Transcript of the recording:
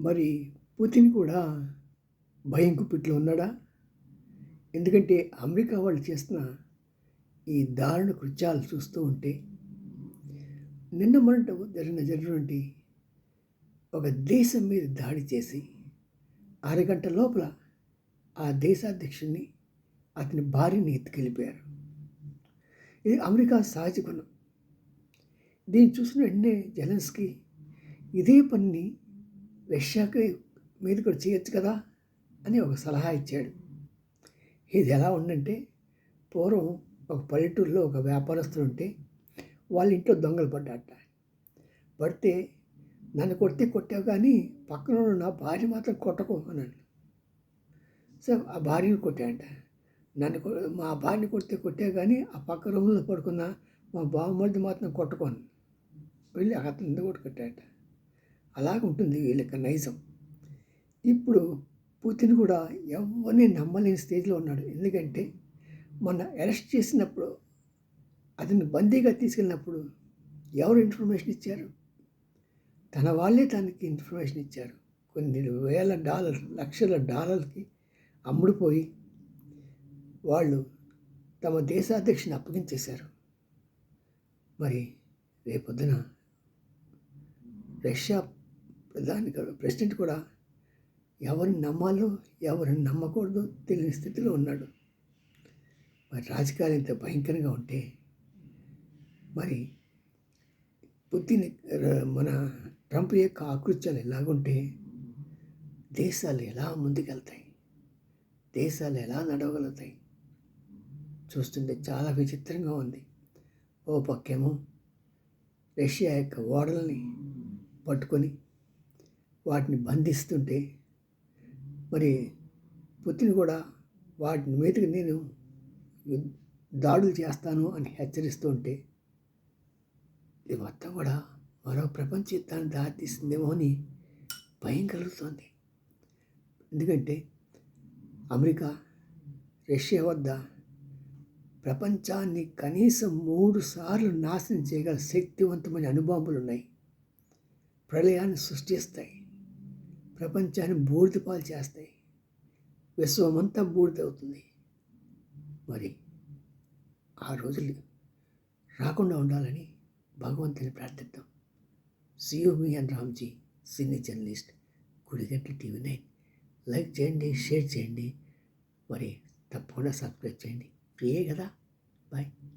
మరి పుతిన్ కూడా భయం కుప్పిట్లో ఉన్నాడా? ఎందుకంటే అమెరికా వాళ్ళు చేస్తున్న ఈ దారుణ కృత్యాలు చూస్తూ ఉంటే నిన్న మొన్నట జరిగిన జరిగినటువంటి ఒక దేశం మీద దాడి చేసి అరగంట లోపల ఆ దేశాధ్యక్షుడిని అతని భార్యని ఎత్తుకెళ్ళిపోయారు. ఇది అమెరికా సహజ గుణం. దీన్ని చూసిన వెంటనే జలన్స్కి ఇదే పనిని రష్యాకి మీద కూడా చేయొచ్చు కదా అని ఒక సలహా ఇచ్చాడు. ఇది ఎలా ఉందంటే పూర్వం ఒక పల్లెటూరులో ఒక వ్యాపారస్తులు ఉంటే వాళ్ళ ఇంట్లో దొంగలు పడ్డాట పడితే నన్ను కొడితే కొట్టావు కానీ పక్కన ఉన్న నా భార్య మాత్రం కొట్టకు అన్నాడు. సో ఆ భార్యను కొట్టాయంట నన్ను మా భార్యని కొడితే కొట్టావు కానీ ఆ పక్క రూమ్లో పడుకున్న మా బావమరిది మాత్రం కొట్టుకోను వెళ్ళి అతను కూడా కొట్టాట అలాగుంటుంది వీళ్ళకి ఉంటుంది నైజం. ఇప్పుడు పుతిన్ కూడా ఎవరిని నమ్మలేని స్టేజ్లో ఉన్నాడు. ఎందుకంటే మొన్న అరెస్ట్ చేసినప్పుడు అతన్ని బందీగా తీసుకెళ్ళినప్పుడు ఎవరు ఇన్ఫర్మేషన్ ఇచ్చారు? తన వాళ్ళే తనకి ఇన్ఫర్మేషన్ ఇచ్చారు. కొన్ని వేల డాలర్ లక్షల డాలర్కి అమ్ముడుపోయి వాళ్ళు తమ దేశాధ్యక్షుని అప్పగించేశారు. మరి రేపొద్దున రష్యా ప్రధాని ప్రెసిడెంట్ కూడా ఎవరిని నమ్మాలో ఎవరిని నమ్మకూడదో తెలియని స్థితిలో ఉన్నాడు. మరి రాజకీయాలు ఇంత భయంకరంగా ఉంటే మరి పుతిన్ మన ట్రంప్ యొక్క ఆకృత్యాలు ఎలాగుంటే దేశాలు ఎలా ముందుకెళ్తాయి దేశాలు ఎలా నడవగలుగుతాయి చూస్తుంటే చాలా విచిత్రంగా ఉంది. ఓ పక్కేమో రష్యా యొక్క ఓడల్ని పట్టుకొని వాటిని బంధిస్తుంటే మరి పుతిన్ కూడా వాటి మీదకి నేను దాడులు చేస్తాను అని హెచ్చరిస్తూ ఉంటే ఇది మొత్తం కూడా మరో ప్రపంచ యుద్ధాన్ని దారితీస్తుందేమో అని భయం కలుగుతోంది. ఎందుకంటే అమెరికా రష్యా వద్ద ప్రపంచాన్ని కనీసం మూడు సార్లు నాశనం చేయగల శక్తివంతమైన అణుబాంబులు ఉన్నాయి ప్రళయాన్ని సృష్టిస్తాయి. ప్రపంచాన్ని బూడిదపాలు చేస్తాయి. విశ్వమంతా బూడిదవుతుంది. మరి ఆ రోజులు రాకుండా ఉండాలని భగవంతుని ప్రార్థిద్దాం. సియోమి and Ramji cine journalist Gudiganti TV nine. Like చేయండి షేర్ చేయండి. మరి తప్పకుండా సబ్స్క్రైబ్ చేయండి. ఫ్రీయే కదా. బాయ్.